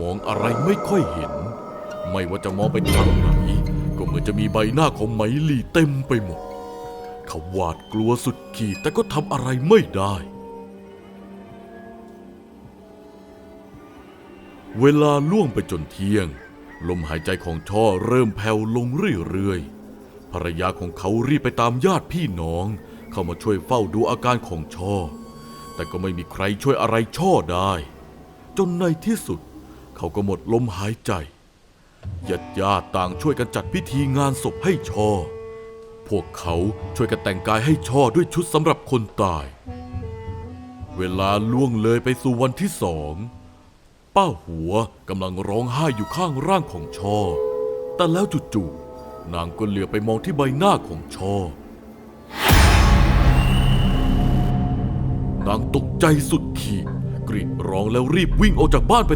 มองอะไรไม่ค่อยเห็น ไม่ว่าจะมองไปทางไหน ก็เหมือนจะมีใบหน้าของไหมลีเต็มไปหมด เขาหวาดกลัวสุดขีดแต่ก็ทำอะไรไม่ได้ เวลาล่วงไปจนเที่ยง ลมหายใจของช่อเริ่มแผ่วลงเรื่อยๆภรรยาของเขารีบไปตามญาติพี่น้อง เข้ามาช่วยเฝ้าดูอาการของช่อแต่ก็ไม่มีใครช่วยอะไรช่อได้ จนในที่สุด เขาก็หมดลมหายใจญาติญาติต่างช่วยกันจัดพิธีงานศพให้ชอ พวกเขาช่วยกันแต่งกายให้ชอด้วยชุดสำหรับคนตาย เวลาล่วงเลยไปสู่วันที่สอง ป้าหัวกำลังร้องไห้อยู่ข้างร่างของชอ แต่แล้วจู่ๆนางก็เหลือไปมองที่ใบหน้าของชอ นางตกใจสุดขีดกรีดร้องแล้วรีบวิ่งออกจากบ้านไป